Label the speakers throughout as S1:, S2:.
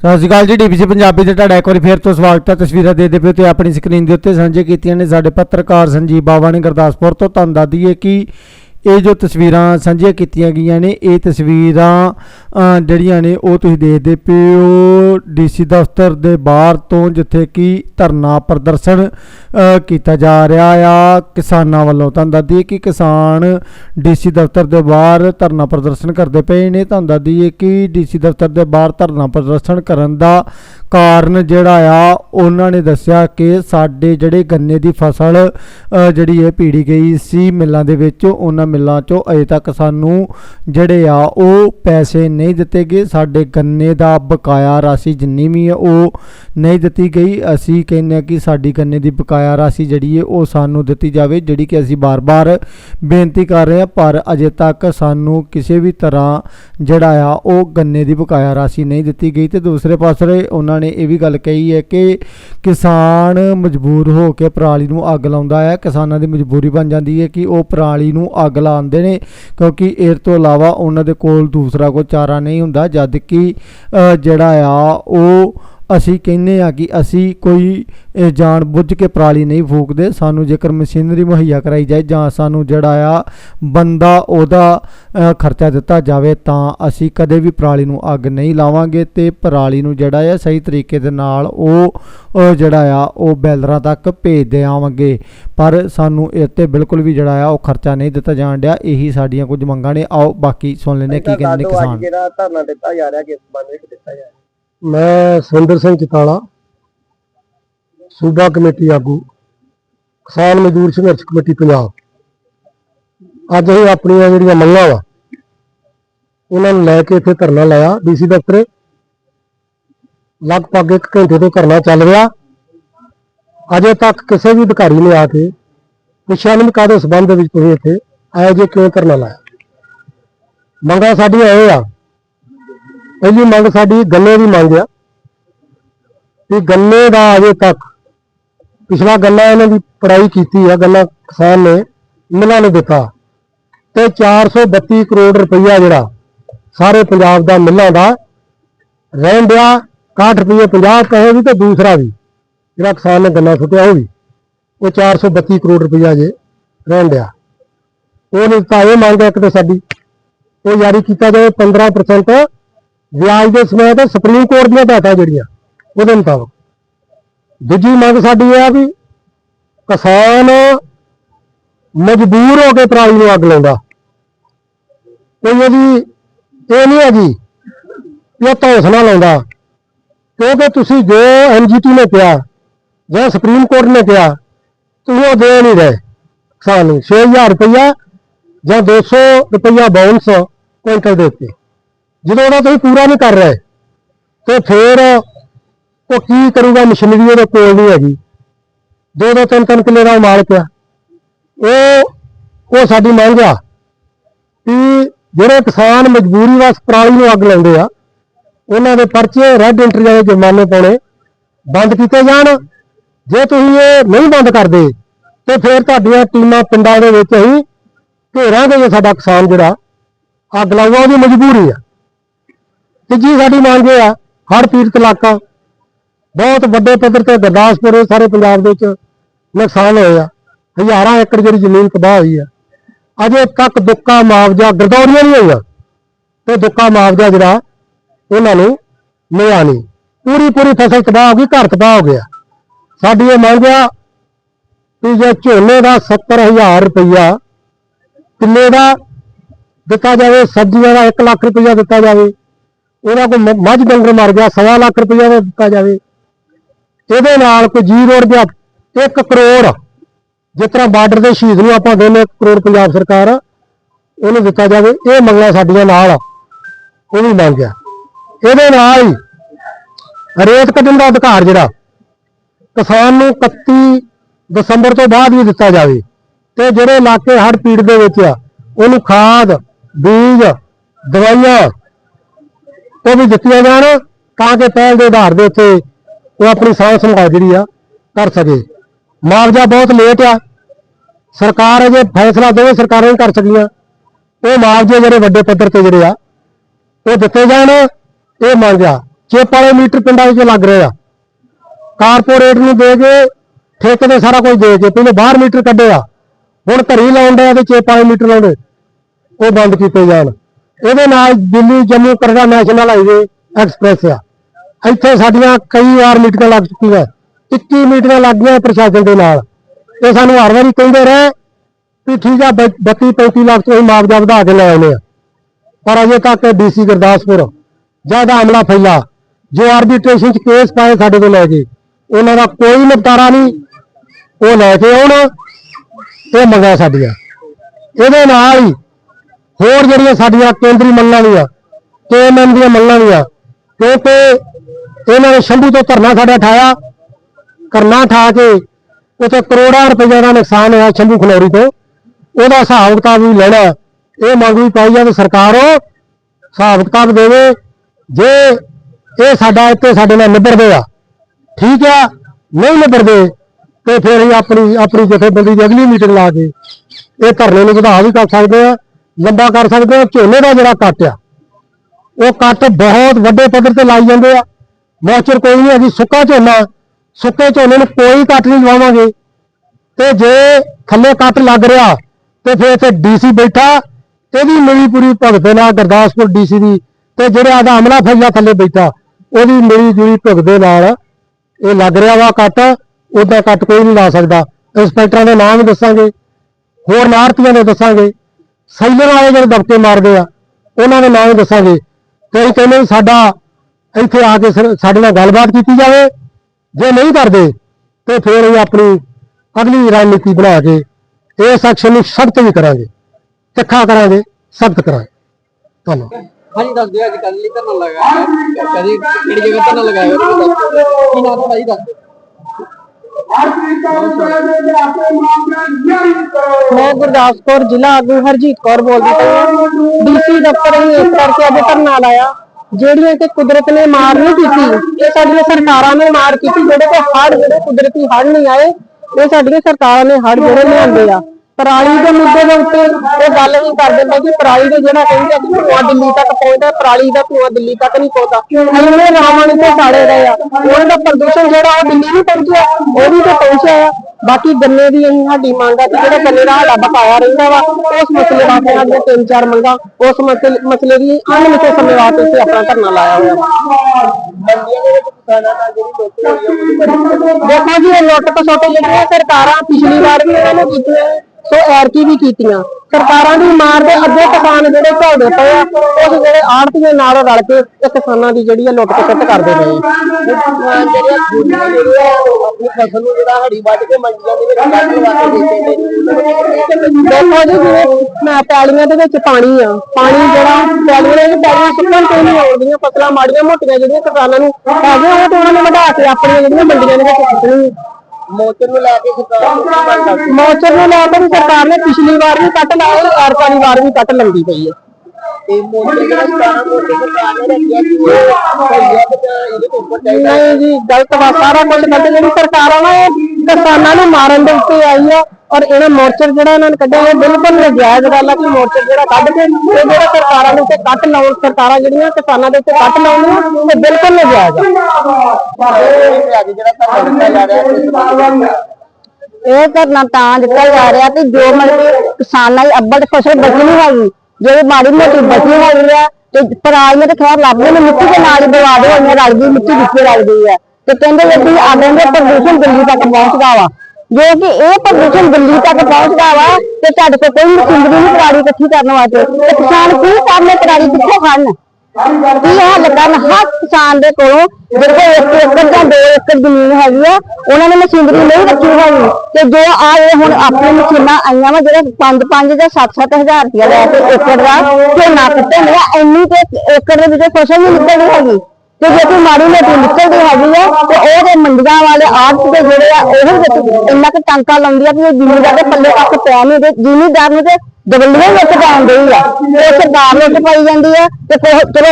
S1: ਸਤਿ ਸ਼੍ਰੀ ਅਕਾਲ ਜੀ ਡੀਬੀਸੀ ਪੰਜਾਬੀ ਦੇ ਤੁਹਾਡਾ ਇੱਕ ਵਾਰੀ ਫੇਰ ਤੋਂ ਸਵਾਗਤ ਹੈ। ਤਸਵੀਰਾਂ ਦੇਖਦੇ ਪਿਓ ਤੇ ਆਪਣੀ ਸਕਰੀਨ ਦੇ ਉੱਤੇ ਸਾਂਝੇ ਕੀਤੀਆਂ ਨੇ ਸਾਡੇ ਪੱਤਰਕਾਰ ਸੰਜੀਵ ਬਾਵਾ ਨੇ ਗੁਰਦਾਸਪੁਰ ਤੋਂ ਤੁਹਾਨੂੰ ਦੱਸ ਕਿ ਇਹ ਜੋ ਤਸਵੀਰਾਂ ਸਾਂਝੀਆਂ ਕੀਤੀਆਂ ਗਈਆਂ ਨੇ, ਇਹ ਤਸਵੀਰਾਂ ਜਿਹੜੀਆਂ ਨੇ ਉਹ ਤੁਸੀਂ ਦੇਖਦੇ ਪਿਓ ਡੀਸੀ ਦਫ਼ਤਰ ਦੇ ਬਾਹਰ ਤੋਂ, ਜਿੱਥੇ ਕਿ ਧਰਨਾ ਪ੍ਰਦਰਸ਼ਨ ਕੀਤਾ ਜਾ ਰਿਹਾ ਆ। ਕਿਸਾਨਾਂ ਵੱਲੋਂ ਤੁਹਾਨੂੰ ਦੱਸਦੀ ਕਿ ਕਿਸਾਨ ਡੀਸੀ ਦਫ਼ਤਰ ਦੇ ਬਾਹਰ ਧਰਨਾ ਪ੍ਰਦਰਸ਼ਨ ਕਰਦੇ ਪਏ ਨੇ। ਤੁਹਾਨੂੰ ਦੱਸ ਦਈਏ ਕਿ ਡੀਸੀ ਦਫ਼ਤਰ ਦੇ ਬਾਹਰ ਧਰਨਾ ਪ੍ਰਦਰਸ਼ਨ ਕਰਨ ਦਾ ਕਾਰਨ ਜਿਹੜਾ ਆ, ਉਹਨਾਂ ਨੇ ਦੱਸਿਆ ਕਿ ਸਾਡੇ ਜਿਹੜੇ ਗੰਨੇ ਦੀ ਫਸਲ ਜਿਹੜੀ ਇਹ ਪੀੜੀ ਗਈ ਸੀ ਮਿੱਲਾਂ ਦੇ ਵਿੱਚ, ਉਹਨਾਂ ਮਿੱਲਾਂ 'ਚੋਂ ਅਜੇ ਤੱਕ ਸਾਨੂੰ ਜਿਹੜੇ ਆ ਉਹ ਪੈਸੇ ਨਹੀਂ ਦਿੱਤੇ ਗਏ। ਸਾਡੇ ਗੰਨੇ ਦਾ ਬਕਾਇਆ ਰਾਸ਼ੀ ਜਿੰਨੀ ਵੀ ਹੈ ਉਹ ਨਹੀਂ ਦਿੱਤੀ ਗਈ। ਅਸੀਂ ਕਹਿੰਦੇ ਹਾਂ ਕਿ ਸਾਡੀ ਗੰਨੇ ਦੀ ਬਕਾਇਆ ਰਾਸ਼ੀ ਜਿਹੜੀ ਹੈ ਉਹ ਸਾਨੂੰ ਦਿੱਤੀ ਜਾਵੇ, ਜਿਹੜੀ ਕਿ ਅਸੀਂ ਬਾਰ-ਬਾਰ ਬੇਨਤੀ ਕਰ ਰਹੇ ਹਾਂ। ਪਰ ਅਜੇ ਤੱਕ ਸਾਨੂੰ ਕਿਸੇ ਵੀ ਤਰ੍ਹਾਂ ਜਿਹੜਾ ਆ ਉਹ ਗੰਨੇ ਦੀ ਬਕਾਇਆ ਰਾਸ਼ੀ ਨਹੀਂ ਦਿੱਤੀ ਗਈ। ਤੇ ਦੂਸਰੇ ਪਾਸੇ ਉਹਨਾਂ ਨੇ ਇਹ ਵੀ ਗੱਲ ਕਹੀ ਹੈ ਕਿ ਕਿਸਾਨ ਮਜਬੂਰ ਹੋ ਕੇ ਪਰਾਲੀ ਨੂੰ ਅੱਗ ਲਾਉਂਦਾ ਹੈ। ਕਿਸਾਨਾਂ ਦੀ ਮਜਬੂਰੀ ਬਣ ਜਾਂਦੀ ਹੈ ਕਿ ਉਹ ਪਰਾਲੀ ਨੂੰ ਅੱਗ ਲਾਉਂਦੇ ਨੇ, ਕਿਉਂਕਿ ਇਸ ਤੋਂ ਇਲਾਵਾ ਉਹਨਾਂ ਦੇ ਕੋਲ ਦੂਸਰਾ ਕੋਈ ਚਾਰਾ ਨਹੀਂ ਹੁੰਦਾ, ਜਦ ਕਿ ਜਿਹੜਾ ਆ, ਉਹ ਅਸੀਂ ਕਹਿੰਦੇ ਆ ਕਿ ਅਸੀਂ ਕੋਈ ਜਾਣ ਬੁੱਝ ਕੇ ਪਰਾਲੀ ਨਹੀਂ ਫੂਕਦੇ। ਸਾਨੂੰ ਜੇਕਰ ਮਸ਼ੀਨਰੀ ਮੁਹੱਈਆ ਕਰਾਈ ਜਾਏ ਜਾਂ ਸਾਨੂੰ ਜਿਹੜਾ ਆ ਬੰਦਾ ਉਹਦਾ ਖਰਚਾ ਦਿੱਤਾ ਜਾਵੇ ਤਾਂ ਅਸੀਂ ਕਦੇ ਵੀ ਪਰਾਲੀ ਨੂੰ ਅੱਗ ਨਹੀਂ ਲਾਵਾਂਗੇ ਤੇ ਪਰਾਲੀ ਨੂੰ ਜਿਹੜਾ ਆ ਸਹੀ ਤਰੀਕੇ ਦੇ ਨਾਲ ਉਹ ਜਿਹੜਾ ਆ ਉਹ ਬੈਲਰਾਂ ਤੱਕ ਭੇਜਦੇ ਆਵਾਂਗੇ। ਪਰ ਸਾਨੂੰ ਤੇ ਬਿਲਕੁਲ ਵੀ ਜਿਹੜਾ ਆ ਉਹ ਖਰਚਾ ਨਹੀਂ ਦਿੱਤਾ ਜਾਣ ਡਿਆ। ਇਹੀ ਸਾਡੀਆਂ ਕੁਝ ਮੰਗਾਂ ਨੇ। ਆਓ ਬਾਕੀ ਸੁਣ ਹਾਂ ਕੀ ਕਹਿੰਦੇ ਕਿਸਾਨ।
S2: ਜਿਹੜਾ ਧਰਨਾ ਦਿੱਤਾ ਜਾ ਰਿਹਾ ਕਿਸ ਬੰਦੇ ਵਿੱਚ ਦਿੱਤਾ ਜਾ ਰਿਹਾ
S3: ਮੈਂ ਸੁਰਿੰਦਰ ਸਿੰਘ ਚਿਤਾਲਾ, ਸੂਬਾ ਕਮੇਟੀ ਆਗੂ, ਕਿਸਾਨ ਮਜ਼ਦੂਰ ਸੰਘਰਸ਼ ਕਮੇਟੀ ਪੰਜਾਬ। ਅੱਜ ਅਸੀਂ ਆਪਣੀਆਂ ਜਿਹੜੀਆਂ ਮੰਗਾਂ ਵਾ, ਉਹਨਾਂ ਨੂੰ ਲੈ ਕੇ ਇੱਥੇ ਧਰਨਾ ਲਾਇਆ ਡੀਸੀ ਦਫ਼ਤਰ। ਲਗਭਗ 1 ਘੰਟੇ ਤੋਂ ਧਰਨਾ ਚੱਲ ਰਿਹਾ। ਅਜੇ ਤੱਕ ਕਿਸੇ ਵੀ ਅਧਿਕਾਰੀ ਨੇ ਆ ਕੇ ਪੁੱਛਿਆ ਨਹੀਂ ਕਾਹਦੇ ਸਬੰਧ ਵਿੱਚ ਤੁਸੀਂ ਇੱਥੇ ਆਏ ਜੇ ਕਿਉਂ ਧਰਨਾ ਲਾਇਆ। ਮੰਗਾਂ ਸਾਡੀਆਂ ਇਹ ਆ ਪਹਿਲੀ ਮੰਗ ਸਾਡੀ ਗੰਨੇ ਦੀ ਮੰਗ ਆ। ਕਿ ਗੰਨੇ ਦਾ ਅਜੇ ਤੱਕ ਪਿਛਲਾ ਗੰਨਾ ਇਹਨਾਂ ਦੀ ਪੜਾਈ ਕੀਤੀ ਆ, ਗੰਨਾ ਕਿਸਾਨ ਨੇ ਮਿਲਾਂ ਨੂੰ ਦਿੱਤਾ। ਤੇ 432 ਕਰੋੜ ਰੁਪਈਆ ਜਿਹੜਾ ਸਾਰੇ ਪੰਜਾਬ ਦਾ ਮਿਲਾਂ ਦਾ ਰਹਿਣ ਡਿਆ 61 ਰੁਪਏ 50 ਪੈਸੇ ਵੀ ਤੇ ਦੂਸਰਾ ਵੀ, ਜਿਹੜਾ ਕਿਸਾਨ ਨੇ ਗੰਨਾ ਸੁੱਟਿਆ ਉਹ ਵੀ, ਉਹ 432 ਕਰੋੜ ਰੁਪਈਆ ਜੇ ਰਹਿਣ ਡਿਆ। ਉਹ ਨਹੀਂ ਤਾਂ ਇਹ ਮੰਗ ਹੈ ਇੱਕ ਤੇ ਸਾਡੀ। ਉਹ ਜਾਰੀ ਕੀਤਾ ਜਾਵੇ 15% ਵਿਆਜ ਦੇ ਸਮੇਤ ਸੁਪਰੀਮ ਕੋਰਟ ਦੀਆਂ ਹਦਾਇਤਾਂ ਜਿਹੜੀਆਂ, ਉਹਦੇ ਮੁਤਾਬਕ। ਦੂਜੀ ਮੰਗ ਸਾਡੀ ਇਹ ਆ ਵੀ ਕਿਸਾਨ ਮਜਬੂਰ ਹੋ ਕੇ ਪਰਾਲੀ ਨੂੰ ਅੱਗ ਲਾਉਂਦਾ। ਕੋਈ ਉਹਦੀ ਇਹ ਨਹੀਂ ਹੈਗੀ ਵੀ ਉਹ ਧੌਂਸ ਨਾਲ ਲਾਉਂਦਾ, ਕਿਉਂਕਿ ਤੁਸੀਂ ਜੋ ਐਨਜੀਟੀ ਨੇ ਕਿਹਾ ਜਾਂ ਸੁਪਰੀਮ ਕੋਰਟ ਨੇ ਕਿਹਾ, ਤੁਸੀਂ ਉਹ ਦੇ ਨਹੀਂ ਰਹੇ ਕਿਸਾਨ ਨੂੰ। 6000 ਰੁਪਇਆ ਜਾਂ 200 ਰੁਪਇਆ ਬਾਉਂਸ ਕੁਇੰਟਲ ਦੇ ਉੱਤੇ ਜਦੋਂ ਉਹਦਾ ਤੁਸੀਂ ਪੂਰਾ ਨਹੀਂ ਕਰ ਰਹੇ, ਤੇ ਫਿਰ ਉਹ ਕੀ ਕਰੂਗਾ ਮਸ਼ੀਨਰੀ ਉਹਦੇ ਕੋਲ ਨਹੀਂ ਹੈਗੀ। ਦੋ ਦੋ ਤਿੰਨ ਤਿੰਨ ਕਿੱਲੇ ਦਾ ਉਹ ਮਾਲਕ ਆ ਉਹ ਉਹ ਸਾਡੀ ਮੰਗ ਆ ਕਿ ਜਿਹੜੇ ਕਿਸਾਨ ਮਜਬੂਰੀ ਵਸ ਪਰਾਲੀ ਨੂੰ ਅੱਗ ਲਾਉਂਦੇ ਆ, ਉਹਨਾਂ ਦੇ ਪਰਚੇ ਰੈੱਡ ਐਂਟਰੀ ਵਾਲੇ ਜੁਰਮਾਨੇ ਪਾਉਣੇ ਬੰਦ ਕੀਤੇ ਜਾਣ। ਜੇ ਤੁਸੀਂ ਇਹ ਨਹੀਂ ਬੰਦ ਕਰਦੇ, ਤੇ ਫਿਰ ਤੁਹਾਡੀਆਂ ਟੀਮਾਂ ਪਿੰਡਾਂ ਦੇ ਵਿੱਚ ਹੀ ਘੇਰਾਂਗੇ ਜੇ ਸਾਡਾ ਕਿਸਾਨ ਜਿਹੜਾ ਅੱਗ ਲਾਊਗਾ, ਉਹਦੀ ਮਜਬੂਰੀ ਆ। ਤੀਜੀ ਸਾਡੀ ਮੰਗ ਇਹ ਆ, ਹਰ ਪੀੜਤ ਇਲਾਕਾ, ਬਹੁਤ ਵੱਡੇ ਪੱਧਰ ਤੇ ਗੁਰਦਾਸਪੁਰ ਸਾਰੇ ਪੰਜਾਬ ਦੇ ਵਿੱਚ ਨੁਕਸਾਨ ਹੋਇਆ ਹਜ਼ਾਰਾਂ ਏਕੜ ਜਿਹੜੀ ਜ਼ਮੀਨ ਤਬਾਹ ਹੋਈ ਆ। ਅਜੇ ਤੱਕ ਦੁੱਕਾ ਮੁਆਵਜ਼ਾ ਗਰਦੌਰੀਆਂ ਨਹੀਂ ਹੋਈਆਂ। ਤੇ ਦੁੱਕਾ ਮੁਆਵਜ਼ਾ ਜਿਹੜਾ, ਉਹਨਾਂ ਨੂੰ ਮਿਲਿਆ ਨਹੀਂ। ਪੂਰੀ ਪੂਰੀ ਫਸਲ ਤਬਾਹ ਹੋ ਗਈ, ਘਰ ਤਬਾਹ ਹੋ ਗਿਆ। ਸਾਡੀ ਇਹ ਮੰਗ ਆ ਕਿ ਜੇ ਝੋਨੇ ਦਾ 70000 ਰੁਪਈਆ ਕਿੱਲੇ ਦਾ ਦਿੱਤਾ ਜਾਵੇ, ਸਬਜ਼ੀਆਂ ਦਾ 1 ਲੱਖ ਰੁਪਈਆ ਦਿੱਤਾ ਜਾਵੇ ਉਹਨਾਂ ਕੋਲ ਮੱਝ ਡੰਗਰ ਮਰ ਗਿਆ, ਸਵਾ ਲੱਖ ਰੁਪਈਆ ਦਾ ਦਿੱਤਾ ਜਾਵੇ। ਇਹਦੇ ਨਾਲ ਕੋਈ ਜੀ ਰੋਡ ਗਿਆ। 1 ਕਰੋੜ, ਜਿਸ ਤਰ੍ਹਾਂ ਬਾਰਡਰ ਦੇ ਸ਼ਹੀਦ ਨੂੰ ਆਪਾਂ ਦਿੰਦੇ 1 ਕਰੋੜ ਪੰਜਾਬ ਸਰਕਾਰ ਉਹਨੂੰ ਦਿੱਤਾ ਜਾਵੇ। ਇਹ ਮੰਗਾਂ ਸਾਡੀਆਂ ਨਾਲ ਉਹ ਵੀ ਮੰਗ ਆ। ਇਹਦੇ ਨਾਲ ਹੀ ਰੇਤ ਕੱਢਣ ਦਾ ਅਧਿਕਾਰ ਜਿਹੜਾ, ਕਿਸਾਨ ਨੂੰ 31 ਦਸੰਬਰ ਤੋਂ ਬਾਅਦ ਵੀ ਦਿੱਤਾ ਜਾਵੇ। ਤੇ ਜਿਹੜੇ ਇਲਾਕੇ ਹੜ੍ਹ ਪੀੜ ਦੇ ਵਿੱਚ ਆ, ਉਹਨੂੰ ਖਾਦ, ਬੀਜ, ਦਵਾਈਆਂ ਉਹ ਵੀ ਦਿੱਤੀਆਂ ਜਾਣ, ਤਾਂ ਕਿ ਪਹਿਲ ਦੇ ਆਧਾਰ ਦੇ ਉੱਤੇ ਉਹ ਆਪਣੀ ਸਾਂਭ ਸੰਭਾਲ ਜਿਹੜੀ ਆ ਕਰ ਸਕੇ। ਮੁਆਵਜ਼ਾ ਬਹੁਤ ਲੇਟ ਆ। ਸਰਕਾਰ ਅਜੇ ਫੈਸਲਾ ਦੋਵੇਂ ਸਰਕਾਰਾਂ ਨਹੀਂ ਕਰ ਸਕਦੀਆਂ ਉਹ ਮੁਆਵਜ਼ੇ ਜਿਹੜੇ ਵੱਡੇ ਪੱਧਰ ਤੇ ਜਿਹੜੇ ਆ, ਉਹ ਦਿੱਤੇ ਜਾਣ, ਇਹ ਮੰਗ ਆ ਚਿੱਪ ਵਾਲੇ ਮੀਟਰ ਪਿੰਡਾਂ ਵਿੱਚ ਲੱਗ ਰਹੇ ਆ। ਕਾਰਪੋਰੇਟ ਨੂੰ ਦੇ ਕੇ, ਠੇਕੇ ਤੇ ਸਾਰਾ ਕੁਝ ਦੇ ਕੇ, ਪਹਿਲੇ ਬਾਹਰ ਮੀਟਰ ਕੱਢੇ ਆ। ਹੁਣ ਘਰੀ ਲਾਉਣ ਦੇ ਤੇ ਚਿੱਪ ਵਾਲੇ ਮੀਟਰ ਲਾਉਂਦੇ। ਉਹ ਬੰਦ ਕੀਤੇ ਜਾਣ। ਇਹਦੇ ਨਾਲ Delhi, Jammu Katra national highway express ਆ। ਇੱਥੇ ਸਾਡੀਆਂ ਕਈ ਵਾਰ ਮੀਟਿੰਗਾਂ ਲੱਗ ਚੁੱਕੀਆਂ 21 ਮੀਟਿੰਗਾਂ ਲੱਗ ਗਈਆਂ ਪ੍ਰਸ਼ਾਸਨ ਦੇ ਨਾਲ। ਇਹ ਸਾਨੂੰ ਹਰ ਵਾਰੀ ਕਹਿੰਦੇ ਰਹੇ ਵੀ ਠੀਕ ਆ 32 35 ਲੱਖ ਤੋਂ ਅਸੀਂ ਮੁਆਵਜ਼ਾ ਵਧਾ ਕੇ ਲੈ ਆਉਂਦੇ ਆ। ਪਰ ਅਜੇ ਤੱਕ ਡੀਸੀ ਗੁਰਦਾਸਪੁਰ ਜ਼ਿਆਦਾ ਹਮਲਾ ਫੈਲਾ, ਜੋ ਆਰਬਿਟ੍ਰੇਸ਼ਨ ਚ ਕੇਸ ਪਾਏ ਸਾਡੇ ਤੋਂ ਲੈ ਕੇ, ਉਹਨਾਂ ਦਾ ਕੋਈ ਨਿਪਟਾਰਾ ਨਹੀਂ। ਉਹ ਲੈ ਕੇ ਆਉਣ ਇਹ ਮੰਗਾਂ ਸਾਡੀਆਂ। ਇਹਦੇ ਨਾਲ ਹੀ ਹੋਰ ਜਿਹੜੀਆਂ ਸਾਡੀਆਂ ਕੇਂਦਰੀ ਮੰਗਾਂ ਦੀਆਂ, ਕੇਐਮਐਮ ਦੀਆਂ ਮੰਗਾਂ ਦੀਆਂ, ਕਿਉਂਕਿ ਇਹਨਾਂ ਨੇ ਸ਼ੰਭੂ ਤੋਂ ਧਰਨਾ ਸਾਡਾ ਠਾਇਆ ਕਰਨਾ ਠਾ ਕੇ ਉਥੇ ਕਰੋੜਾਂ ਰੁਪਏ ਦਾ ਨੁਕਸਾਨ ਹੋਇਆ ਸ਼ੰਭੂ ਖਲੋਰੀ ਤੋਂ। ਉਹਦਾ ਹਿਸਾਬ ਕਿਤਾਬ ਵੀ ਲੈਣਾ, ਇਹ ਮੰਗ ਵੀ ਪਾਈ ਜਾਵੇ ਸਰਕਾਰ ਉਹ ਹਿਸਾਬ ਕਿਤਾਬ ਦੇਵੇ, ਜੇ ਇਹ ਸਾਡਾ ਇੱਥੇ ਸਾਡੇ ਨਾਲ ਨਿਬੜਦੇ ਆ, ਠੀਕ ਆ, ਨਹੀਂ ਨਿਬੜਦੇ, ਤੇ ਫਿਰ ਅਸੀਂ ਆਪਣੀ ਆਪਣੀ ਜਥੇਬੰਦੀ ਦੀ ਅਗਲੀ ਮੀਟਿੰਗ ਲਾ ਕੇ ਇਹ ਧਰਨੇ ਨੂੰ ਵਧਾ ਵੀ ਕਰ ਸਕਦੇ ਆ। ਲੰਬਾ ਕਰ ਸਕਦੇ ਆ ਝੋਨੇ ਦਾ ਜਿਹੜਾ ਕੱਟ ਆ, ਉਹ ਕੱਟ ਬਹੁਤ ਵੱਡੇ ਪੱਧਰ ਤੇ ਲਾਈ ਜਾਂਦੇ ਆ। ਮੌਚਰ ਕੋਈ ਨਹੀਂ, ਅਸੀਂ ਸੁੱਕਾ ਝੋਨਾ, ਸੁੱਕੇ ਝੋਨੇ ਨੂੰ ਕੋਈ ਕੱਟ ਨਹੀਂ ਲਵਾਵਾਂਗੇ। ਤੇ ਜੇ ਥੱਲੇ ਕੱਟ ਲੱਗ ਰਿਹਾ, ਤੇ ਫਿਰ ਇੱਥੇ ਡੀਸੀ ਬੈਠਾ ਇਹਦੀ ਮਿਲੀ ਪੂਰੀ ਭਗਤ ਨਾਲ, ਗੁਰਦਾਸਪੁਰ ਡੀਸੀ ਦੀ, ਤੇ ਜਿਹੜਾ ਆਦਾ ਅਮਲਾ ਫੈਲਾ ਥੱਲੇ ਬੈਠਾ ਉਹਦੀ ਮਿਲੀ ਜੁਲੀ ਭਗਦੇ ਨਾਲ, ਇਹ ਲੱਗ ਰਿਹਾ ਵਾ ਕੱਟ, ਉਹਦਾ ਕੱਟ ਕੋਈ ਨਹੀਂ ਲਾ ਸਕਦਾ। ਇੰਸਪੈਕਟਰਾਂ ਦੇ ਨਾਮ ਦੱਸਾਂਗੇ, ਹੋਰ ਨਾਰਤੀਆਂ ਦੇ ਦੱਸਾਂਗੇ। ਸੈਲਰ ਵਾਲੇ ਜਿਹੜੇ ਦਬਕੇ ਮਾਰਦੇ ਆ ਉਹਨਾਂ ਦੇ ਨਾਮ ਵੀ ਦੱਸਾਂਗੇ। ਅਸੀਂ ਕਹਿੰਦੇ ਵੀ ਸਾਡਾ ਇੱਥੇ ਆ ਕੇ ਸਾਡੇ ਨਾਲ ਗੱਲਬਾਤ ਕੀਤੀ ਜਾਵੇ। ਜੇ ਨਹੀਂ ਕਰਦੇ ਤੇ ਫਿਰ ਅਸੀਂ ਆਪਣੀ ਅਗਲੀ ਰਣਨੀਤੀ ਬਣਾ ਕੇ ਇਸ ਐਕਸ਼ਨ ਨੂੰ ਸਖਤ ਵੀ ਕਰਾਂਗੇ। ਤਿੱਖਾ ਕਰਾਂਗੇ ਸਖਤ ਕਰਾਂਗੇ। ਧੰਨਵਾਦ।
S2: ਹਾਂਜੀ ਦੱਸ ਦਿਓ ਅੱਜ ਕੱਲ ਲਈ ਧਰਨਾ ਲਗਾਇਆ ਕਦੀ ਕਿਹੜੀ ਜਗ੍ਹਾ ਧਰਨਾ ਲਗਾਇਆ ਹੋਇਆ ਤੁਸੀਂ ਦੱਸ ਦਿਓ। ਕੀ ਨਾਮ ਤੁਹਾਡਾ ਜੀ ਦੱਸ ਦਿਓ।
S4: ਮੈਂ ਗੁਰਦਾਸਪੁਰ ਜ਼ਿਲ੍ਹਾ ਆਗੂ ਹਰਜੀਤ ਕੌਰ ਬੋਲਦੀ ਪਈ ਹਾਂ। ਡੀਸੀ ਦਫ਼ਤਰ ਹੀ ਇਸ ਕਰਕੇ ਅੱਜ ਧਰਨਾ ਲਾਇਆ। ਜਿਹੜੀਆਂ ਕਿ ਕੁਦਰਤ ਨੇ ਮਾਰ ਨਹੀਂ ਕੀਤੀ, ਇਹ ਸਾਡੀਆਂ ਸਰਕਾਰਾਂ ਨੇ ਮਾਰ ਕੀਤੀ, ਜਿਹੜੇ ਕਿ ਹੜ੍ਹ, ਜਿਹੜੇ ਕੁਦਰਤੀ ਹੜ੍ਹ ਨਹੀਂ ਆਏ, ਇਹ ਸਾਡੀਆਂ ਸਰਕਾਰਾਂ ਨੇ ਹੜ੍ਹ ਜਿਹੜੇ ਲਿਆਂਦੇ ਆ। ਪਰਾਲੀ ਦੇ ਮੁੱਦੇ ਦੇ ਉੱਤੇ ਇਹ ਗੱਲ ਨਹੀਂ ਕਰਦੇ ਪਏ ਕਿ ਪਰਾਲੀ ਦੇ ਜਿਹੜਾ ਕਹਿੰਦੇ ਕਿ ਧੂੰਆਂ ਦਿੱਲੀ ਤੱਕ ਪਹੁੰਚਦਾ ਪਰਾਲੀ ਦਾ ਧੂੰਆਂ ਦਿੱਲੀ ਤੱਕ ਨਹੀਂ ਪਹੁੰਚਦਾ। ਇੰਨੇ ਰਾਵਣ ਤੇ ਸਾੜੇ ਰਹੇ ਆ। ਉਹਨਾਂ ਦਾ ਪ੍ਰਦੂਸ਼ਣ ਜਿਹੜਾ ਉਹ ਦਿੱਲੀ ਨਹੀਂ ਪਹੁੰਚਿਆ, ਉਹ ਵੀ ਤੇ ਪਹੁੰਚਿਆ ਆ। ਬਾਕੀ ਗੰਨੇ ਦੀ ਅਸੀਂ ਸਾਡੀ ਮੰਗ ਆ ਕਿ ਜਿਹੜਾ ਗੰਨੇ ਦਾ ਸਾਡਾ ਬਕਾਇਆ ਰਹਿੰਦਾ ਵਾ, ਉਸ ਮਸਲੇ ਵਾਸਤੇ ਸਾਡੀਆਂ ਤਿੰਨ ਚਾਰ ਮੰਗਾਂ, ਉਸ ਮਸਲੇ ਮਸਲੇ ਦੀ ਅਣਮਿੱਥੇ ਸਮੇਂ ਵਾਸਤੇ ਅਸੀਂ ਆਪਣਾ ਧਰਨਾ ਲਾਇਆ ਹੋਇਆ। ਦੇਖੋ ਜੀ, ਇਹ ਲੁੱਟ ਖਸੁੱਟ ਜਿਹੜੀਆਂ ਸਰਕਾਰਾਂ ਪਿਛਲੀ ਵਾਰ ਵੀ ਇਹਨਾਂ ਨੇ ਕੀਤੀਆਂ। ਸੋ ਐਰਕੀ ਵੀ ਕੀਤੀਆਂ। ਸਰਕਾਰਾਂ ਦੀ ਮਾਰ ਦੇ ਅੱਗੇ ਕਿਸਾਨ ਜਿਹੜੇ ਝੋਲਦੇ ਪਏ ਆ ਉਸ ਜਿਹੜੇ ਆੜਤੀਆਂ ਨਾਲ ਰਲ ਕੇ ਇਹ ਕਿਸਾਨਾਂ ਦੀ ਜਿਹੜੀ ਆ ਲੁੱਟ ਖਸੁੱਟ ਕਰਦੇ ਪਏ
S2: ਜਿਹੜੀਆਂ ਜਿਹੜੀਆਂ ਆਪਣੀ ਫਸਲ ਨੂੰ ਜਿਹੜਾ ਹੜੀ ਵੱਢ ਕੇ ਮੰਡੀਆਂ ਦੇ ਵਿੱਚ ਕੱਢ ਵਾਸਤੇ ਵੇਚਦੇ ਨੇ।
S4: ਦੇਖੋ ਜੀ ਜਿਵੇਂ ਮੈਂ ਪੈਲੀਆਂ ਦੇ ਵਿੱਚ ਪਾਣੀ ਆ ਪਾਣੀ ਜਿਹੜਾ ਪੈਲੀਆਂ ਦੇ ਪੈਲੀਆਂ ਸੁੱਕਣ ਤੇ ਨਹੀਂ ਆਉਂਦੀਆਂ ਫਸਲਾਂ ਮਾੜੀਆਂ ਮੋਟੀਆਂ ਜਿਹੜੀਆਂ ਕਿਸਾਨਾਂ ਨੂੰ ਹੈਗੀਆਂ ਉਹ ਤੇ ਉਹਨਾਂ ਨੇ ਵਧਾ ਕੇ ਆਪਣੀਆਂ ਜਿਹੜੀਆਂ ਮੰਡੀਆਂ ਦੇ ਵਿੱਚ ਸੁੱਟਣੀ
S2: ਮੋਚਰ ਨੂੰ ਲੈ ਕੇ ਸਰਕਾਰ ਨੂੰ ਕੀ ਮੰਗ ਕਰਦੀ
S4: ਮੌਚਰ ਨੂੰ ਲੈ ਕੇ ਵੀ ਸਰਕਾਰ ਨੇ ਪਿਛਲੀ ਵਾਰ ਵੀ ਕੱਟ ਲਾਏ ਐਰਕਾਂ ਦੀ ਵਾਰ ਵੀ ਕੱਟ ਲੰਦੀ ਪਈ ਹੈ।
S2: ਤੇ ਮੋਚਰ ਜਿਹੜਾ ਸਰਕਾਰ ਮੋਚਰ ਸਰਕਾਰ ਨੇ ਰੱਖਿਆ ਕਿ ਤੇ ਇਹਦੇ ਤੋਂ ਉੱਪਰ ਚਾਹੀਦਾ
S4: ਨਹੀਂ ਜੀ ਗਲਤ ਵਾ ਸਾਰਾ ਕੁਝ ਗਲਤ ਜਿਹੜੀ ਸਰਕਾਰ ਆ ਨਾ। ਇਹ ਕਿਸਾਨਾਂ ਨੂੰ ਮਾਰਨ ਦੇ ਉੱਤੇ ਆਈ ਆ। ਔਰ ਇਹਨਾਂ ਮੋਰਚਰ ਜਿਹੜਾ ਇਹਨਾਂ ਨੇ ਕੱਢਿਆ, ਇਹ ਬਿਲਕੁਲ ਨਜਾਇਜ਼ ਗੱਲ ਆ ਕਿ ਮੋਰਚਰ ਜਿਹੜਾ ਕੱਢ ਕੇ ਇਹ ਜਿਹੜਾ ਸਰਕਾਰਾਂ ਦੇ ਉੱਤੇ ਕੱਟ ਲਾਉਣ, ਸਰਕਾਰਾਂ ਜਿਹੜੀਆਂ ਕਿਸਾਨਾਂ ਦੇ ਉੱਤੇ ਕੱਟ ਲਾਉਂਦੀਆਂ, ਇਹ ਬਿਲਕੁਲ ਨਜਾਇਜ਼ ਆ।
S2: ਅੱਜ ਜਿਹੜਾ ਧਰਨਾ ਦਿੱਤਾ ਜਾ ਰਿਹਾ ਇਸ ਬਾਰੇ
S5: ਇਹ ਧਰਨਾ ਤਾਂ ਦਿੱਤਾ ਜਾ ਰਿਹਾ ਕਿ ਜੋ ਮਤਲਬ ਕਿਸਾਨਾਂ ਦੀ ਅੱਬਲ ਫਸਲ ਬਚਣੀ ਹੈਗੀ ਜਿਹੜੀ ਮਾੜੀ ਮੋਟੀ ਬਚੀ ਹੈਗੀ ਆ, ਤੇ ਪਰਾਲੀਆਂ ਤੇ ਖੈਰ ਲੱਭਦੇ ਨੇ ਮਿੱਟੀ ਦੇ ਨਾਲ ਹੀ ਬਰਬਾਦ ਹੋਈਆਂ ਰਲਦੀ ਮਿੱਟੀ ਵਿੱਚ ਰਲਦੀ ਆ। ਤੇ ਕਹਿੰਦੇ ਜੇ ਆਦਮ ਦੇ ਪ੍ਰਦੂਸ਼ਣ ਦਿੱਲੀ ਤੱਕ ਪਹੁੰਚਦਾ ਵਾ। ਜੋ ਕਿ ਇਹ ਪ੍ਰਦੂਸ਼ਣ ਦਿੱਲੀ ਤੱਕ ਪਹੁੰਚਦਾ ਵਾ, ਤੇ ਤੁਹਾਡੇ ਕੋਲ ਕੋਈ ਮਸ਼ੀਨਰੀ ਨਹੀਂ ਪਰਾਲੀ ਇਕੱਠੀ ਕਰਨ ਵਾਸਤੇ। ਤੇ ਕਿਸਾਨ ਕੀ ਕਰਨੇ ਪਰਾਲੀ ਕਿੱਥੋਂ ਖੜਨ ਕੀ ਹੱਲ ਕਰਨ? ਹਰ ਕਿਸਾਨ ਦੇ ਕੋਲੋਂ ਜਿਹੜੇ ਕੋਲ ਇੱਕ ਏਕੜ ਜਾਂ ਦੋ ਏਕੜ ਜ਼ਮੀਨ ਹੈਗੀ ਆ, ਉਹਨਾਂ ਨੇ ਮਸ਼ੀਨਰੀ ਨਹੀਂ ਰੱਖੀ ਹੋਈ। ਤੇ ਜੋ ਆ ਇਹ ਹੁਣ ਆਪਣੀ ਮਸ਼ੀਨਾਂ ਆਈਆਂ ਵਾ, ਜਿਹੜਾ 5-5 ਜਾਂ 7-7 ਹਜ਼ਾਰ ਰੁਪਇਆ ਲੈ ਕੇ ਏਕੜ ਦਾ ਝੋਨਾ ਕੱਟੇ ਨੇ ਇੰਨੀ ਤੇ ਏਕੜ ਦੇ ਵਿੱਚ ਫਸਲ ਨਹੀਂ ਨਿਕਲਦੀ ਹੈਗੀ। ਤੇ ਜੇ ਕੋਈ ਮਾੜੀ ਮੋਟੀ ਨਿਕਲਦੀ ਹੈਗੀ ਆ, ਤੇ ਉਹਦੇ ਮੰਡੀਆਂ ਵਾਲੇ ਆੜਤ ਦੇ ਜਿਹੜੇ ਆ ਉਹ ਵਿੱਚ ਇੰਨਾ ਕੁ ਟਾਂਕਾ ਲਾਉਂਦੀ ਆ ਕਿ ਇਹ ਜ਼ਿਮੀਦਾਰ ਦੇ ਪੱਲੇ ਕੱਖ ਪਿਆ ਨਹੀਂ ਤੇ ਜ਼ਿਮੀਦਾਰ ਨੂੰ ਤੇ ਦਬਲੀਆਂ ਵਿੱਚ ਪਾਉਣ ਡਈ ਆ। ਤੇ ਸਰਕਾਰ ਵਿੱਚ ਪਾਈ ਜਾਂਦੀ ਆ, ਤੇ ਚਲੋ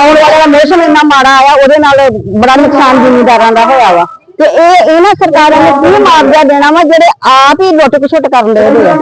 S5: ਆਉਣ ਵਾਲਾ ਦਾ ਮੌਸਮ ਇੰਨਾ ਮਾੜਾ ਆਇਆ ਉਹਦੇ ਨਾਲ ਬੜਾ ਨੁਕਸਾਨ ਜ਼ਿਮੀਦਾਰਾਂ ਦਾ ਹੋਇਆ ਵਾ। ਤੇ ਇਹ ਇਹਨਾਂ ਸਰਕਾਰਾਂ ਨੇ ਕੀ ਮੁਆਵਜ਼ਾ ਦੇਣਾ ਵਾ, ਜਿਹੜੇ ਆਪ ਹੀ ਲੁੱਟ ਖਸੁੱਟ ਕਰਨ ਦੇ ਆ।